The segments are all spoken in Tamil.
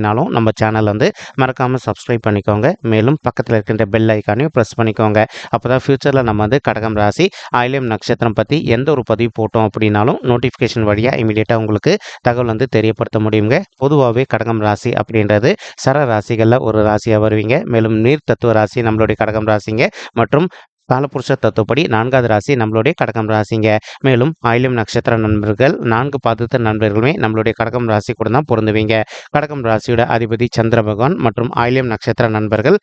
அப்படின்னாலும் நம்ம சேனல் வந்து மறக்காமல் சப்ஸ்கிரைப் பண்ணிக்கோங்க. மேலும் பக்கத்தில் இருக்கின்ற பெல் ஐக்கானையும் ப்ரெஸ் பண்ணிக்கோங்க. அப்போ தான் ஃப்யூச்சரில் நம்ம வந்து கடகம் ராசி ஆயிலியம் நட்சத்திரம் பற்றி எந்த ஒரு பதிவு போட்டோம் அப்படின்னாலும் நோட்டிஃபிகேஷன் வழியாக இமீடியட்டாக உங்களுக்கு தகவல் வந்து தெரியப்படுத்த முடியுங்க. பொதுவாகவே கடகம் ராசி அப்படின்றது சர ராசிகளில் ஒரு ராசியாக வருவீங்க. மேலும் நீர் தத்துவ ராசி நம்மளுடைய கடகம் ராசிங்க. மற்றும் காலபுருஷ தத்துவப்படி நான்காவது ராசி நம்மளுடைய கடகம் ராசிங்க. மேலும் ஆயிலும் நட்சத்திர நண்பர்கள் நான்கு பாதத்த நண்பர்களுமே நம்மளுடைய கடகம் ராசி கூட தான் பொருந்துவீங்க. கடகம் ராசியோட அதிபதி சந்திர பகவான் மற்றும் ஆயிலியம் நட்சத்திர நண்பர்கள்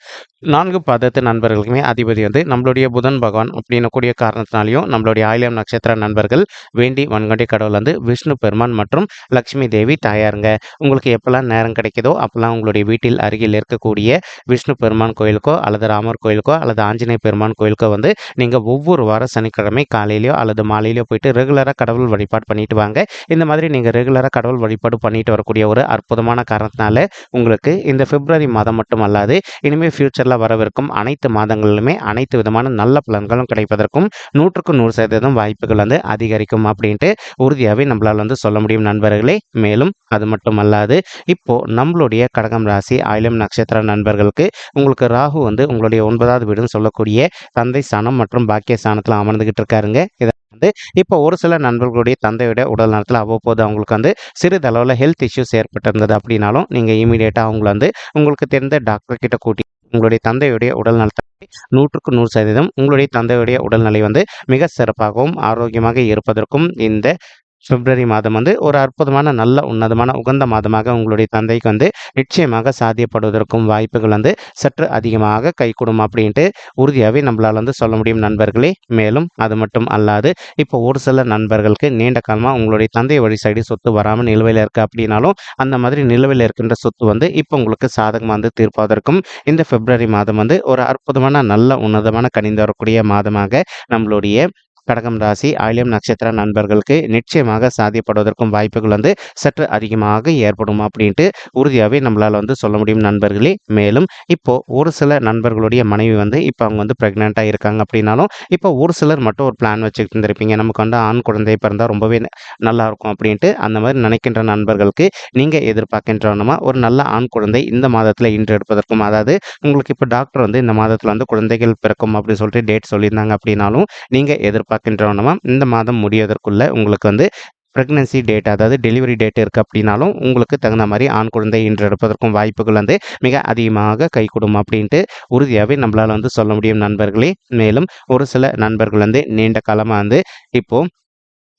நான்கு பாதத்து நண்பர்களுக்குமே அதிபதி வந்து நம்மளுடைய புதன் பகவான் அப்படின்னு கூடிய காரணத்தினாலையும் நம்மளுடைய ஆயிலியம் நட்சத்திர நண்பர்கள் வேண்டி வன்கொண்டை கடவுள் வந்து விஷ்ணு பெருமான் மற்றும் லக்ஷ்மி தேவி தாயாருங்க. உங்களுக்கு எப்பெல்லாம் நேரம் கிடைக்குதோ அப்பெல்லாம் உங்களுடைய வீட்டில் அருகில் இருக்கக்கூடிய விஷ்ணு பெருமான் கோயிலுக்கோ அல்லது ராமர் கோயிலுக்கோ அல்லது ஆஞ்சநேய பெருமான் கோயிலுக்கோ வந்து நீங்கள் ஒவ்வொரு வார சனிக்கிழமை காலையிலையோ அல்லது மாலையிலையோ போயிட்டு ரெகுலராக கடவுள் வழிபாடு பண்ணிட்டு வாங்க. இந்த மாதிரி நீங்கள் ரெகுலராக கடவுள் வழிபாடு பண்ணிட்டு வரக்கூடிய ஒரு அற்புதமான காரணத்தினால உங்களுக்கு இந்த பிப்ரவரி மாதம் மட்டும் அல்லாது இனிமேல் ஃப்யூச்சரில் வரவிருக்கும் அனைத்து மாதங்களிலுமே அனைத்து விதமான நல்ல பலன்களும் கிடைப்பதற்கும் நூற்றுக்கு நூறு சதவீதம் வாய்ப்புகள் வந்து அதிகரிக்கும் அப்படின்ட்டு உறுதியாகவே நம்மளால் வந்து சொல்ல முடியும் நண்பர்களே. மேலும் அது மட்டும் அல்லாது இப்போது நம்மளுடைய கடகம் ராசி ஆயிலம் நட்சத்திர நண்பர்களுக்கு உங்களுக்கு ராகு வந்து உங்களுடைய ஒன்பதாவது வீடுன்னு சொல்லக்கூடிய தந்தை ஸ்தானம் மற்றும் பாக்கிய ஸ்தானத்தில் அமர்ந்துகிட்டு இருக்காருங்க. இதை வந்து இப்போ ஒரு சில நண்பர்களுடைய தந்தையோட உடல் நலத்தில் அவ்வப்போது அவங்களுக்கு வந்து சிறிதளவில் ஹெல்த் இஷ்யூஸ் ஏற்பட்டிருந்தது அப்படின்னாலும் நீங்கள் இமீடியட்டாக அவங்கள வந்து உங்களுக்கு தெரிந்த டாக்டர் கிட்ட கூட்டி உங்களுடைய தந்தையுடைய உடல் நலத்தை நூற்றுக்கு நூறு சதவீதம் உங்களுடைய தந்தையுடைய உடல்நிலை வந்து மிக சிறப்பாகவும் ஆரோக்கியமாக இருப்பதற்கும் இந்த பிப்ரவரி மாதம் வந்து ஒரு அற்புதமான நல்ல உன்னதமான உகந்த மாதமாக உங்களுடைய தந்தைக்கு வந்து நிச்சயமாக சாத்தியப்படுவதற்கும் வாய்ப்புகள் வந்து சற்று அதிகமாக கைகூடும் அப்படின்ட்டு உறுதியாகவே நம்மளால் வந்து சொல்ல முடியும் நண்பர்களே. மேலும் அது மட்டும் அல்லாது இப்போ ஒரு சில நண்பர்களுக்கு நீண்ட காலமாக உங்களுடைய தந்தை வழி சைடு சொத்து வராமல் நிலுவையில் இருக்குது அப்படின்னாலும் அந்த மாதிரி நிலுவையில் இருக்கின்ற சொத்து வந்து இப்போ உங்களுக்கு சாதகமாக வந்து தீர்ப்பதற்கும் இந்த பிப்ரவரி மாதம் வந்து ஒரு அற்புதமான நல்ல உன்னதமான கனிந்து வரக்கூடிய மாதமாக நம்மளுடைய கடகம் ராசி ஆயிலியம் நட்சத்திர நண்பர்களுக்கு நிச்சயமாக சாதிப்படுவதற்கும் வாய்ப்புகள் வந்து சற்று அதிகமாக ஏற்படும் அப்படின்ட்டு உறுதியாகவே நம்மளால் வந்து சொல்ல முடியும் நண்பர்களே. மேலும் இப்போது ஒரு சில நண்பர்களுடைய மனைவி வந்து இப்போ அவங்க வந்து ப்ரெக்னெண்ட்டாக இருக்காங்க அப்படின்னாலும் இப்போ ஒரு சிலர் மட்டும் ஒரு பிளான் வச்சுக்கிட்டு இருந்திருப்பீங்க. நமக்கு வந்து ஆண் குழந்தை பிறந்தால் ரொம்பவே நல்லா இருக்கும் அப்படின்ட்டு அந்த மாதிரி நினைக்கின்ற நண்பர்களுக்கு நீங்கள் எதிர்பார்க்கின்றவனமா ஒரு நல்ல ஆண் குழந்தை இந்த மாதத்தில் இன்று எடுப்பதற்கும் அதாவது உங்களுக்கு இப்போ டாக்டர் வந்து இந்த மாதத்தில் வந்து குழந்தைகள் பிறக்கும் அப்படின்னு சொல்லிட்டு டேட் சொல்லியிருந்தாங்க அப்படின்னாலும் நீங்கள் எதிர்பார்க்கின்றவனமா இந்த மாதம் முடியதற்குள்ளே உங்களுக்கு வந்து ப்ரெக்னன்சி டேட் அதாவது டெலிவரி டேட் இருக்குது அப்படின்னாலும் உங்களுக்கு தகுந்த மாதிரி ஆண் குழந்தை இன்றெடுப்பதற்கும் வாய்ப்புகள் வந்து மிக அதிகமாக கைகூடும் அப்படின்ட்டு உறுதியாகவே நம்மளால் வந்து சொல்ல முடியும் நண்பர்களே. மேலும் ஒரு சில நண்பர்கள் வந்து நீண்ட காலமாக வந்து இப்போது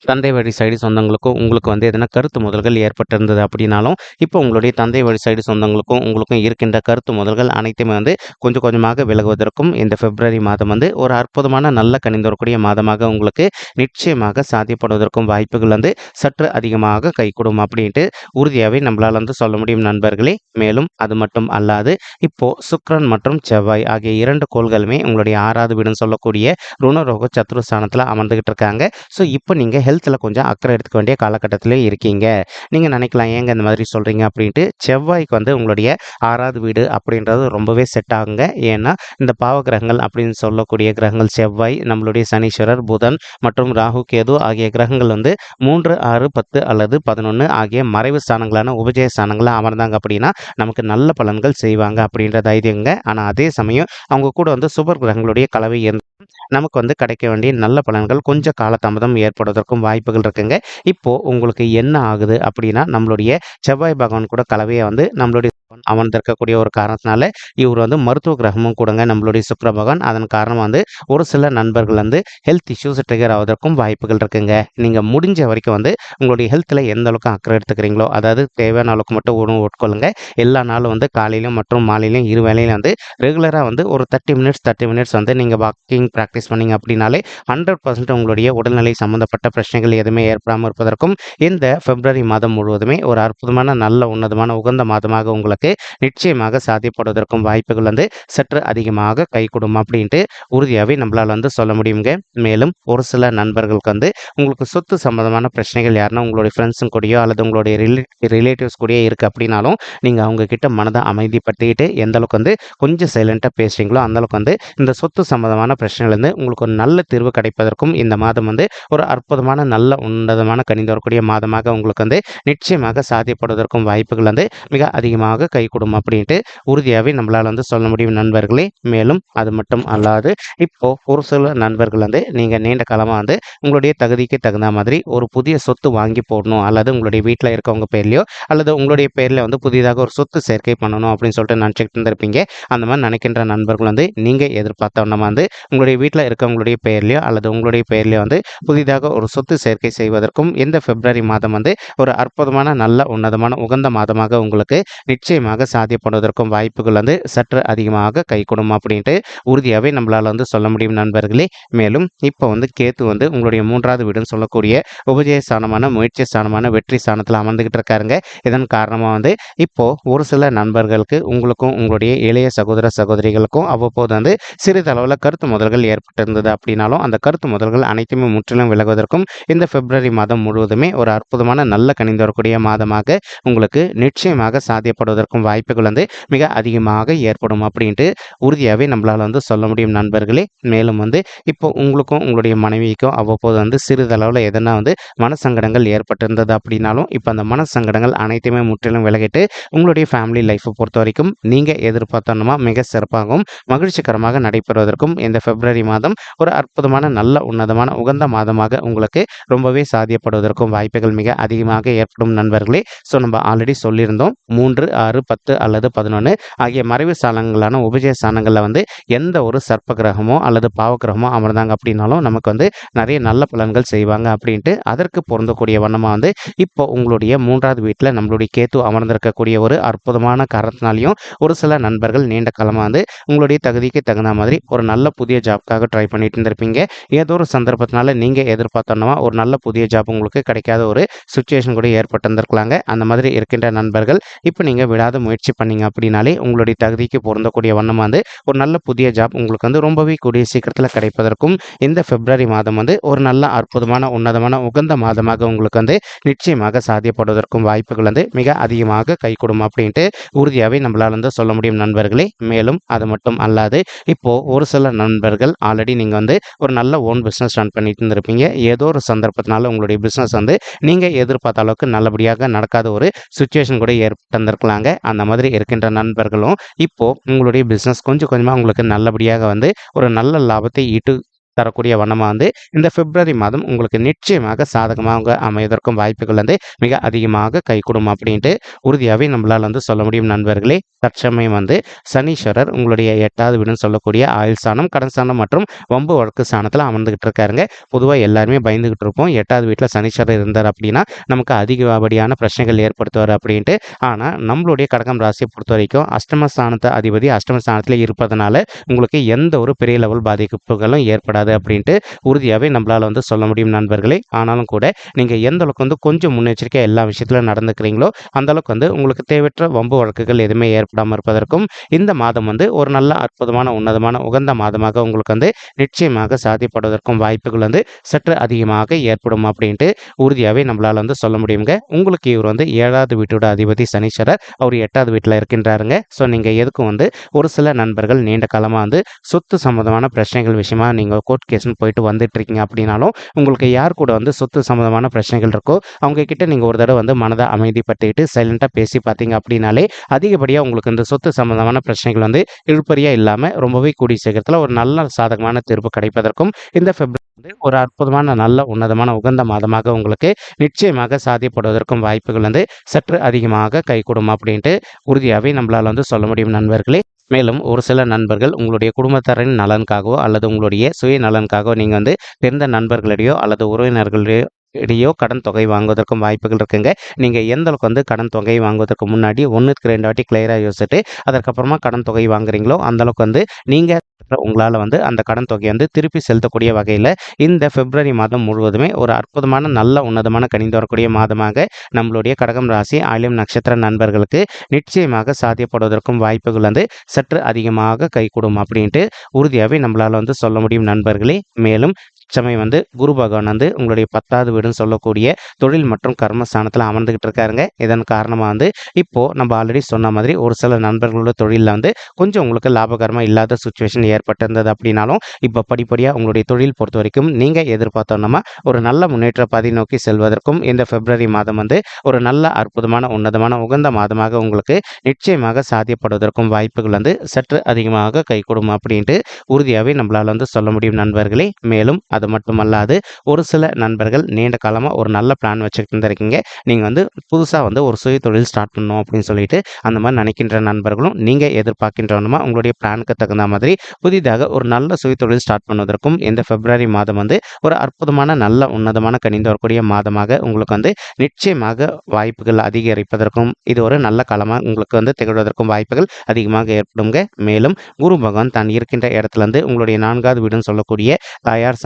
தந்தை வழி சைடு சொந்தங்களுக்கும் உங்களுக்கு வந்து எதனா கருத்து முதல்கள் ஏற்பட்டிருந்தது அப்படின்னாலும் இப்போ உங்களுடைய தந்தை வழி சைடு சொந்தங்களுக்கும் உங்களுக்கும் இருக்கின்ற கருத்து முதல்கள் அனைத்துமே வந்து கொஞ்சம் கொஞ்சமாக விலகுவதற்கும் இந்த பிப்ரவரி மாதம் வந்து ஒரு அற்புதமான நல்ல கணிந்து வரக்கூடிய மாதமாக உங்களுக்கு நிச்சயமாக சாத்தியப்படுவதற்கும் வாய்ப்புகள் வந்து சற்று அதிகமாக கைகூடும் அப்படின்ட்டு உறுதியாகவே நம்மளால் வந்து சொல்ல முடியும் நண்பர்களே. மேலும் அது மட்டும் அல்லாது இப்போ சுக்ரன் மற்றும் செவ்வாய் ஆகிய இரண்டு கோள்களுமே உங்களுடைய ஆறாவது வீடுன்னு சொல்லக்கூடிய ருணரோக சத்ருஸ்தானத்தில் அமர்ந்துகிட்டு இருக்காங்க. ஸோ இப்போ நீங்கள் ஹெல்த்தில் கொஞ்சம் அக்கறை எடுத்துக்க வேண்டிய காலகட்டத்திலே இருக்கீங்க. நீங்கள் நினைக்கலாம் ஏங்க இந்த மாதிரி சொல்கிறீங்க அப்படின்ட்டு செவ்வாய்க்கு வந்து உங்களுடைய ஆறாவது வீடு அப்படின்றது ரொம்பவே செட் ஆகுங்க. ஏன்னா இந்த பாவ கிரகங்கள் அப்படின்னு சொல்லக்கூடிய கிரகங்கள் செவ்வாய் நம்மளுடைய சனீஸ்வரர் புதன் மற்றும் ராகு கேது ஆகிய கிரகங்கள் வந்து மூன்று ஆறு பத்து அல்லது பதினொன்று ஆகிய மறைவு ஸ்தானங்களான உபஜய ஸ்தானங்களாக அமர்ந்தாங்க அப்படின்னா நமக்கு நல்ல பலன்கள் செய்வாங்க அப்படின்ற தைரியங்க. ஆனால் அதே சமயம் அவங்க கூட வந்து சுபர் கிரகங்களுடைய கலவை இருந்து நமக்கு வந்து கிடைக்க வேண்டிய நல்ல பலன்கள் கொஞ்சம் காலதாமதம் ஏற்படுவதற்கும் வாய்ப்புகள் இருக்குங்க. இப்போ உங்களுக்கு என்ன ஆகுது அப்படின்னா நம்மளுடைய செவ்வாய் பகவான் கூட கலவையை வந்து நம்மளுடைய அமர்ந்திருக்கக்கூடிய ஒரு காரணத்தினால இவர் வந்து மருத்துவ கிரகமும் கூடங்க நம்மளுடைய சுக்கிர பகவான். அதன் காரணமாக வந்து ஒரு சில நண்பர்கள் வந்து ஹெல்த் இஷ்யூஸ் ட்ரிகர் ஆவதற்கும் வாய்ப்புகள் இருக்குங்க. நீங்கள் முடிஞ்ச வரைக்கும் வந்து உங்களுடைய ஹெல்த்தில் எந்த அளவுக்கு அக்கறை எடுத்துக்கிறீங்களோ அதாவது தேவையான அளவுக்கு மட்டும் உணவு உட்கொள்ளுங்க. எல்லா நாளும் வந்து காலையிலும் மற்றும் மாலையிலும் இரு வேளையிலும் வந்து ரெகுலராக வந்து ஒரு தேர்ட்டி மினிட்ஸ் தேர்ட்டி மினிட்ஸ் வந்து நீங்கள் வாக்கிங் ப்ராக்டிஸ் பண்ணீங்க அப்படின்னாலே ஹண்ட்ரட் பர்சன்ட் உங்களுடைய உடல்நிலை சம்மந்தப்பட்ட பிரச்சனைகள் எதுவுமே ஏற்படாமல் இருப்பதற்கும் இந்த பிப்ரவரி மாதம் முழுவதுமே ஒரு அற்புதமான நல்ல உன்னதமான உகந்த மாதமாக உங்களுக்கு நிச்சயமாக சாத்தியப்படுவதற்கும் வாய்ப்புகள் வந்து சற்று அதிகமாக கை கொடுக்கும் அப்படின்ட்டு உறுதியாகவே நம்மளால் வந்து சொல்ல முடியுங்க. மேலும் ஒரு சில நண்பர்களுக்கு வந்து உங்களுக்கு சொத்து சம்மந்தமான பிரச்சனைகள் யாருன்னா உங்களுடைய ஃப்ரெண்ட்ஸும் கூடயோ அல்லது உங்களுடைய ரிலே ரிலேட்டிவ்ஸ் கூடயே இருக்குது அப்படின்னாலும் நீங்கள் அவங்க கிட்ட மனதை அமைதிப்படுத்திக்கிட்டு எந்த அளவுக்கு வந்து கொஞ்சம் சைலண்ட்டாக பேசுகிறீங்களோ அந்தளவுக்கு வந்து இந்த சொத்து சம்மந்தமான பிரச்சனைலேருந்து உங்களுக்கு ஒரு நல்ல தீர்வு கிடைப்பதற்கும் இந்த மாதம் வந்து ஒரு அற்புதமான நல்ல உன்னதமான கணிந்து வரக்கூடிய மாதமாக உங்களுக்கு வந்து நிச்சயமாக சாத்தியப்படுவதற்கும் வாய்ப்புகள் வந்து மிக அதிகமாக கை கொடுக்கும் அப்படின்ட்டு உறுதியாகவே நம்மளால் வந்து சொல்ல முடியும் நண்பர்களே. மேலும் அது மட்டும் அல்லாது இப்போது ஒரு சில நண்பர்கள் வந்து நீங்கள் நீண்ட காலமாக வந்து உங்களுடைய தகுதிக்கு தகுந்த மாதிரி ஒரு புதிய சொத்து வாங்கி போடணும். அல்லது உங்களுடைய வீட்டில் இருக்கவங்க பேர்லையோ அல்லது உங்களுடைய பேரில் வந்து புதிதாக ஒரு சொத்து சேர்க்கை பண்ணணும் அப்படின்னு சொல்லிட்டு நினச்சிக்கிட்டு இருந்திருப்பீங்க. அந்த மாதிரி நினைக்கின்ற நண்பர்கள் வந்து நீங்கள் எதிர்பார்த்தவண்ணமா வந்து உங்களுடைய வீட்டில் இருக்கவங்களுடைய பெயர்லையோ அல்லது உங்களுடைய பெயர்லையோ வந்து புதிதாக ஒரு சொத்து சேர்க்கை செய்வதற்கும் இந்த பிப்ரவரி மாதம் வந்து ஒரு அற்புதமான நல்ல உன்னதமான உகந்த மாதமாக உங்களுக்கு நிச்சயமாக சாத்தியப்படுவதற்கும் வாய்ப்புகள் வந்து சற்று அதிகமாக கைகூடும் அப்படின்ட்டு உறுதியாகவே நம்மளால் வந்து சொல்ல முடியும் நண்பர்களே. மேலும் இப்போ வந்து கேத்து வந்து உங்களுடைய மூன்றாவது வீடுன்னு சொல்லக்கூடிய உபஜய ஸ்தானமான முயற்சி ஸ்தானமான வெற்றி ஸ்தானத்தில் அமர்ந்துகிட்டு இருக்காருங்க. இதன் காரணமாக வந்து இப்போது ஒரு சில நண்பர்களுக்கு உங்களுக்கும் உங்களுடைய இளைய சகோதர சகோதரிகளுக்கும் அவ்வப்போது வந்து சிறிதளவில் கருத்து முதல்கள் ஏற்பட்டிருந்தது அப்படின்னாலும் அந்த கருத்து முதல்கள் அனைத்துமே முற்றிலும் விலகுவதற்கும் இந்த பிப்ரவரி மாதம் முழுவதுமே ஒரு அற்புதமான நல்ல கணிந்து வரக்கூடிய மாதமாக உங்களுக்கு நிச்சயமாக சாத்தியப்படுவதற்கும் வாய்ப்புகள் வந்து மிக அதிகமாக ஏற்படும் அப்படின்ட்டு உறுதியாகவே நம்மளால் வந்து சொல்ல முடியும் நண்பர்களே. மேலும் வந்து இப்போ உங்களுக்கும் உங்களுடைய மனைவிக்கும் அவ்வப்போது வந்து சிறிதளவில் எதனா வந்து மனசங்கடங்கள் ஏற்பட்டிருந்தது அப்படின்னாலும் இப்போ அந்த மனசங்கடங்கள் அனைத்துமே முற்றிலும் விலகிட்டு உங்களுடைய ஃபேமிலி லைஃப்பை பொறுத்த வரைக்கும் நீங்கள் எதிர்பார்த்தோன்னா மிக சிறப்பாகவும் மகிழ்ச்சிகரமாக நடைபெறுவதற்கும் இந்த பிப்ரவரி மாதம் ஒரு அற்புதமான நல்ல உன்னதமான உகந்த மாதமாக உங்களுக்கு ரொம்பவே சாத்தியப்படுவதற்கும் வாய்ப்புகள் மிக அதிகமாக ஏற்படும் நண்பர்களே. ஸோ நம்ம ஆல்ரெடி சொல்லியிருந்தோம் மூன்று ஆறு பத்து அல்லது பதினொன்று ஆகிய மறைவு ஸ்தானங்களான உபஜய ஸ்தானங்களில் வந்து எந்த ஒரு சர்ப்ப கிரகமோ அல்லது பாவ கிரகமோ அமர்ந்தாங்க அப்படின்னாலும் நமக்கு வந்து நிறைய நல்ல பலன்கள் செய்வாங்க அப்படின்ட்டு அதற்கு பொருந்தக்கூடிய வண்ணமாக வந்து இப்போ உங்களுடைய மூன்றாவது வீட்டில் நம்மளுடைய கேத்து அமர்ந்திருக்கக்கூடிய ஒரு அற்புதமான காரணத்தினாலையும் ஒரு சில நண்பர்கள் நீண்ட காலமாக வந்து உங்களுடைய தகுதிக்கு தகுந்த மாதிரி ஒரு நல்ல புதிய ஜாப்க்காக ட்ரை பண்ணிட்டு இருந்திருப்பீங்க. ஏதோ ஒரு சந்தர்ப்பத்தினால நீங்கள் எதிர்பார்த்தோன்னா ஒரு நல்ல புதிய ஜாப் உங்களுக்கு கிடைக்காத ஒரு சுச்சுவேஷன் கூட ஏற்பட்டிருந்திருக்கலாங்க. அந்த மாதிரி இருக்கின்ற நண்பர்கள் இப்போ நீங்கள் விடாத முயற்சி பண்ணீங்க அப்படின்னாலே உங்களுடைய தகுதிக்கு பொருந்தக்கூடிய வண்ணமாக வந்து ஒரு நல்ல புதிய ஜாப் உங்களுக்கு வந்து ரொம்பவே கூடிய சீக்கிரத்தில் கிடைப்பதற்கும் இந்த பிப்ரவரி மாதம் வந்து ஒரு நல்ல அற்புதமான உன்னதமான உகந்த மாதமாக உங்களுக்கு வந்து நிச்சயமாக சாத்தியப்படுவதற்கும் வாய்ப்புகள் வந்து மிக அதிகமாக கை கொடுக்கும் அப்படின்ட்டு உறுதியாகவே நம்மளால் வந்து சொல்ல முடியும் நண்பர்களே. மேலும் அது மட்டும் அல்லாது இப்போது ஒரு சில நண்பர்கள் ஆல்ரெடி நீங்கள் வந்து ஒரு நல்ல ஓன் பிஸ்னஸ் ரன் பண்ணிட்டு இருந்திருப்பீங்க. ஏதோ ஒரு சந்தர்ப்பத்தினால உங்களுடைய பிஸ்னஸ் வந்து நீங்கள் எதிர்பார்த்த அளவுக்கு நல்லபடியாக நடக்காத ஒரு சுச்சுவேஷன் கூட ஏற்பட்டிருந்திருக்கலாங்க. அந்த மாதிரி இருக்கின்ற நண்பர்களும் இப்போது உங்களுடைய பிஸ்னஸ் கொஞ்சம் கொஞ்சமாக உங்களுக்கு நல்லபடியாக வந்து ஒரு நல்ல லாபத்தை ஈட்டு தரக்கூடிய வண்ணமாக வந்து இந்த பிப்ரவரி மாதம் உங்களுக்கு நிச்சயமாக சாதகமாக அமைவதற்கும் வாய்ப்புகள் வந்து மிக அதிகமாக கைகூடும் அப்படின்ட்டு உறுதியாகவே நம்மளால் வந்து சொல்ல முடியும் நண்பர்களே. தற்சமயம் வந்து சனீஸ்வரர் உங்களுடைய எட்டாவது வீடுன்னு சொல்லக்கூடிய ஆயுள் சாணம் கடன் சாணம் மற்றும் வம்பு வழக்கு சாணத்தில் அமர்ந்துகிட்டு இருக்காருங்க. பொதுவாக எல்லாருமே பயந்துகிட்டு இருப்போம். எட்டாவது வீட்டில் சனீஸ்வரர் இருந்தார் அப்படின்னா நமக்கு அதிகப்படியான பிரச்சனைகள் ஏற்படுத்துவார் அப்படின்ட்டு. ஆனால் நம்மளுடைய கடகம் ராசியை பொறுத்த வரைக்கும் அஷ்டமஸ்தானத்தை அதிபதி அஷ்டமஸ்தானத்தில் இருப்பதனால உங்களுக்கு எந்த ஒரு பெரிய லெவல் பாதிப்புகளும் ஏற்படாது. அப்படின்ட்டு உறுதியாகவே நம்மளால் வந்து சொல்ல முடியும் நண்பர்களே. ஆனாலும் கூட நீங்கள் எந்த அளவுக்கு வந்து கொஞ்சம் முன்னெச்சரிக்கை எல்லா விஷயத்திலும் நடந்துக்கிறீங்களோ அந்த அளவுக்கு வந்து உங்களுக்கு தேவையற்ற வம்பு வழக்குகள் எதுவுமே ஏற்படாமல் இருப்பதற்கும் இந்த மாதம் வந்து ஒரு நல்ல அற்புதமான உன்னதமான உகந்த மாதமாக உங்களுக்கு வந்து நிச்சயமாக சாதிப்படுவதற்கும் வாய்ப்புகள் வந்து சற்று அதிகமாக ஏற்படும் அப்படின்ட்டு உறுதியாகவே நம்மளால் வந்து சொல்ல முடியுங்க. உங்களுக்கு இவர் வந்து ஏழாவது வீட்டோட அதிபதி சனீஸ்வரர். அவர் எட்டாவது வீட்டில் இருக்கின்றாருங்க. ஸோ நீங்கள் எதுக்கும் வந்து ஒரு சில நண்பர்கள் நீண்ட காலமாக வந்து சொத்து சம்மந்தமான பிரச்சனைகள் விஷயமா நீங்கள் கோர்ட் கேஸ்னு போயிட்டு வந்துட்டு இருக்கீங்க அப்படின்னாலும் உங்களுக்கு யார் கூட வந்து சொத்து சம்மந்தமான பிரச்சனைகள் இருக்கோ அவங்க கிட்ட நீங்கள் ஒரு தடவை வந்து மனதை அமைதிப்படுத்திக்கிட்டு சைலண்ட்டாக பேசி பார்த்தீங்க அப்படின்னாலே அதிகப்படியாக உங்களுக்கு இந்த சொத்து சம்மந்தமான பிரச்சனைகள் வந்து இழுப்பறியாக இல்லாமல் ரொம்பவே கூடிய சீக்கிரத்தில் ஒரு நல்ல சாதகமான தீர்ப்பு கிடைப்பதற்கும் இந்த பிப்ரவரி வந்து ஒரு அற்புதமான நல்ல உன்னதமான உகந்த மாதமாக உங்களுக்கு நிச்சயமாக சாத்தியப்படுவதற்கும் வாய்ப்புகள் வந்து சற்று அதிகமாக கைகூடும் அப்படின்ட்டு உறுதியாகவே நம்மளால் வந்து சொல்ல முடியும் நண்பர்களே. மேலும் ஒரு சில நண்பர்கள் உங்களுடைய குடும்பத்தாரின் நலனுக்காகவோ அல்லது உங்களுடைய சுய நலனுக்காகவோ நீங்கள் வந்து தெரிந்த நண்பர்களிடையோ அல்லது உறவினர்களிடையோ இடையோ கடன் தொகை வாங்குவதற்கும் வாய்ப்புகள் இருக்குங்க. நீங்கள் எந்த அளவுக்கு வந்து கடன் தொகை வாங்குவதற்கு முன்னாடி ஒன்றுக்கு ரெண்டு வாட்டி கிளியராக யோசிச்சுட்டு அதுக்கப்புறமா கடன் தொகை வாங்குறீங்களோ அந்தளவுக்கு வந்து நீங்கள் உங்களால் வந்து அந்த கடன் தொகையை வந்து திருப்பி செலுத்தக்கூடிய வகையில் இந்த பிப்ரவரி மாதம் முழுவதுமே ஒரு அற்புதமான நல்ல உன்னதமான கணிந்து வரக்கூடிய மாதமாக நம்மளுடைய கடகம் ராசி ஆயிலம் நட்சத்திர நண்பர்களுக்கு நிச்சயமாக சாத்தியப்படுவதற்கும் வாய்ப்புகள் வந்து சற்று அதிகமாக கைகூடும் அப்படின்ட்டு உறுதியாகவே நம்மளால் வந்து சொல்ல முடியும் நண்பர்களே. மேலும் சமயம் வந்து குரு பகவான் வந்து உங்களுடைய பத்தாவது வீடுன்னு சொல்லக்கூடிய தொழில் மற்றும் கர்மஸ்தானத்தில் அமர்ந்துகிட்டு இருக்காருங்க. இதன் காரணமாக வந்து இப்போது நம்ம ஆல்ரெடி சொன்ன மாதிரி ஒரு சில நண்பர்களோட தொழிலில் வந்து கொஞ்சம் உங்களுக்கு லாபகரமாக இல்லாத சுச்சுவேஷன் ஏற்பட்டிருந்தது அப்படின்னாலும் இப்போ படிப்படியாக உங்களுடைய தொழில் பொறுத்த வரைக்கும் நீங்கள் எதிர்பார்த்தோன்னா ஒரு நல்ல முன்னேற்ற பாதை நோக்கி செல்வதற்கும் இந்த பிப்ரவரி மாதம் வந்து ஒரு நல்ல அற்புதமான உன்னதமான உகந்த மாதமாக உங்களுக்கு நிச்சயமாக சாத்தியப்படுவதற்கும் வாய்ப்புகள் வந்து சற்று அதிகமாக கைகூடும் அப்படின்ட்டு உறுதியாகவே நம்மளால் வந்து சொல்ல முடியும் நண்பர்களே. மேலும் அது அது மட்டுமல்லாது ஒரு சில நண்பர்கள் நீண்ட காலமாக ஒரு நல்ல பிளான் வச்சுக்கிட்டு இருந்திருக்கீங்க. நீங்கள் வந்து புதுசாக வந்து ஒரு சுய தொழில் ஸ்டார்ட் பண்ணணும் அப்படின்னு சொல்லிட்டு அந்த மாதிரி நினைக்கின்ற நண்பர்களும் நீங்கள் எதிர்பார்க்கின்றவனுமா உங்களுடைய பிளானுக்கு தகுந்த மாதிரி புதிதாக ஒரு நல்ல சுய தொழில் ஸ்டார்ட் பண்ணுவதற்கும் இந்த பிப்ரவரி மாதம் வந்து ஒரு அற்புதமான நல்ல உன்னதமான கணிந்து வரக்கூடிய மாதமாக உங்களுக்கு வந்து நிச்சயமாக வாய்ப்புகள் அதிகரிப்பதற்கும் இது ஒரு நல்ல காலமாக உங்களுக்கு வந்து திகழ்வதற்கும் வாய்ப்புகள் அதிகமாக ஏற்படுங்க. மேலும் குரு பகவான் தான் இருக்கின்ற இடத்துல இருந்து உங்களுடைய நான்காவது வீடுன்னு சொல்லக்கூடிய தாயார்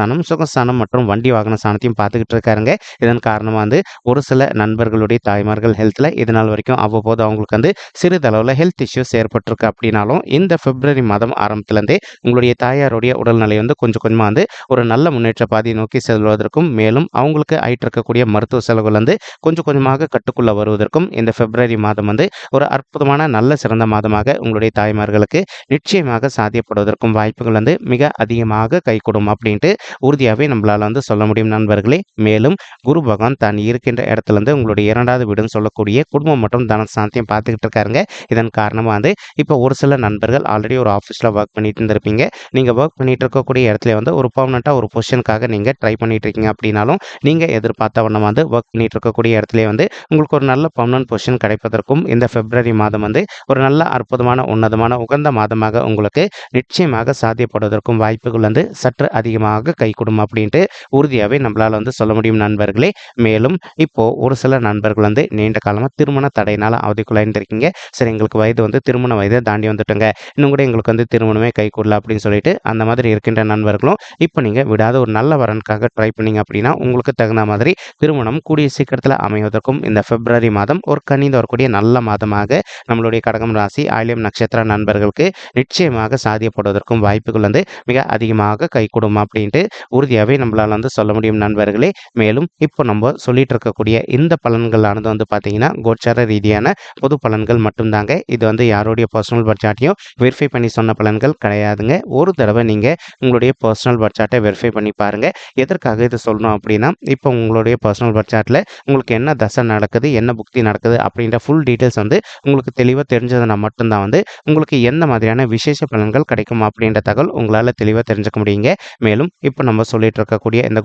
சாணம் மற்றும் வண்டி வாகன ஸ்தானத்தையும் பார்த்துக்கிட்டு இருக்காருங்க. இதன் காரணமாக வந்து ஒரு சில நண்பர்களுடைய தாய்மார்கள் ஹெல்த்தில் இது நாள் வரைக்கும் அவ்வப்போது அவங்களுக்கு வந்து சிறிதளவில் ஹெல்த் இஷ்யூஸ் ஏற்பட்டிருக்கு அப்படின்னாலும் இந்த பிப்ரவரி மாதம் ஆரம்பத்துலேருந்தே உங்களுடைய தாயாருடைய உடல்நிலை வந்து கொஞ்சம் கொஞ்சமாக வந்து ஒரு நல்ல முன்னேற்ற பாதையை நோக்கி செல்வதற்கும் மேலும் அவங்களுக்கு ஆயிட்டு இருக்கக்கூடிய மருத்துவ செலவுகள் வந்து கொஞ்சம் கொஞ்சமாக கட்டுக்குள்ளே வருவதற்கும் இந்த பிப்ரவரி மாதம் வந்து ஒரு அற்புதமான நல்ல சிறந்த மாதமாக உங்களுடைய தாய்மார்களுக்கு நிச்சயமாக சாத்தியப்படுவதற்கும் வாய்ப்புகள் வந்து மிக அதிகமாக கைகூடும் அப்படின்ட்டு உறுதியாகவே நம்மளால் வந்து சொல்ல முடியும் நண்பர்களே. மேலும் குரு பகவான் தான் இருக்கின்ற இடத்துல இருந்து உங்களுடைய இரண்டாவது வீடுன்னு சொல்லக்கூடிய குடும்பம் மற்றும் தன சாந்தியம் பார்த்துக்கிட்டு இருக்காருங்க. இதன் காரணமாக வந்து இப்போ ஒரு சில நண்பர்கள் ஆல்ரெடி ஒரு ஆஃபீஸில் ஒர்க் பண்ணிட்டு இருந்திருப்பீங்க. நீங்கள் ஒர்க் பண்ணிட்டு இருக்கக்கூடிய இடத்துல வந்து ஒரு பர்மனெண்ட்டாக ஒரு பொசிஷனுக்காக நீங்கள் ட்ரை பண்ணிட்டு இருக்கீங்க அப்படின்னாலும் நீங்கள் எதிர்பார்த்த வண்ணம் வந்து ஒர்க் பண்ணிட்டு இருக்கக்கூடிய இடத்துல வந்து உங்களுக்கு ஒரு நல்ல பர்மனன்ட் பொசிஷன் கிடைப்பதற்கும் இந்த பிப்ரவரி மாதம் வந்து ஒரு நல்ல அற்புதமான உன்னதமான உகந்த மாதமாக உங்களுக்கு நிச்சயமாக சாத்தியப்படுவதற்கும் வாய்ப்புகள் வந்து சற்று அதிகமாக கை கைகூடும் அப்படின்ட்டு உறுதியாகவே நம்மளால் வந்து சொல்ல முடியும் நண்பர்களே. மேலும் இப்போது ஒரு சில நண்பர்கள் வந்து நீண்ட காலமாக திருமண தடையினால் அவதிக்குள்ளாயிருந்திருக்கீங்க. சரி எங்களுக்கு வயது வந்து திருமண வயதை தாண்டி வந்துட்டுங்க. இன்னும் கூட எங்களுக்கு வந்து திருமணமே கை கூடல அப்படின்னு சொல்லிட்டு அந்த மாதிரி இருக்கின்ற நண்பர்களும் இப்போ நீங்கள் விடாத ஒரு நல்ல வரனுக்காக ட்ரை பண்ணீங்க அப்படின்னா உங்களுக்கு தகுந்த மாதிரி திருமணம் கூடிய சீக்கிரத்தில் அமைவதற்கும் இந்த பிப்ரவரி மாதம் ஒரு கணிந்து வரக்கூடிய நல்ல மாதமாக நம்மளுடைய கடகம் ராசி ஆயிலியம் நட்சத்திர நண்பர்களுக்கு நிச்சயமாக சாதியப்படுவதற்கும் வாய்ப்புகள் வந்து மிக அதிகமாக கைகூடும் அப்படின்ட்டு உறுதியாகவே நம்மளால் வந்து சொல்ல முடியும் நண்பர்களே. மேலும் இப்போ நம்ம சொல்லிட்டு இருக்கக்கூடிய இந்த பலன்களானது வந்து பார்த்தீங்கன்னா கோச்சார ரீதியான பொது பலன்கள் மட்டும்தாங்க. இது வந்து யாருடைய பர்சனல் பட்ஜாட்டையும் வெரிஃபை பண்ணி சொன்ன பலன்கள் கிடையாதுங்க. ஒரு தடவை நீங்கள் உங்களுடைய பர்சனல் பட்ஜாட்டை வெரிஃபை பண்ணி பாருங்கள் எதற்காக இது சொல்லணும் அப்படின்னா இப்போ உங்களுடைய பர்சனல் பட்ஜாட்டில் உங்களுக்கு என்ன தசை நடக்குது என்ன புக்தி நடக்குது அப்படின்ற ஃபுல் டீட்டெயில்ஸ் வந்து உங்களுக்கு தெளிவாக தெரிஞ்சதுனா மட்டும்தான் வந்து உங்களுக்கு எந்த மாதிரியான விசேஷ பலன்கள் கிடைக்கும் அப்படின்ற தகவல் உங்களால் தெளிவாக தெரிஞ்சுக்க முடியுங்க. மேலும் இப்போ நம்ம நம்ம சொல்லிட்டு இருக்கக்கூடிய இந்த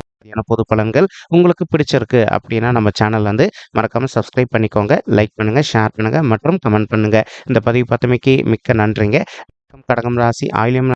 பொது பலன்கள் உங்களுக்கு பிடிச்சிருக்கு அப்படின்னா நம்ம சேனல் வந்து மறக்காமல் சப்ஸ்கிரைப் பண்ணிக்கோங்க லைக் பண்ணுங்கள் ஷேர் பண்ணுங்கள் மற்றும் கமெண்ட் பண்ணுங்கள் இந்த பதிவு பார்த்தமைக்கு மிக்க நன்றிங்க. கடகம் ராசி ஆயிலியம்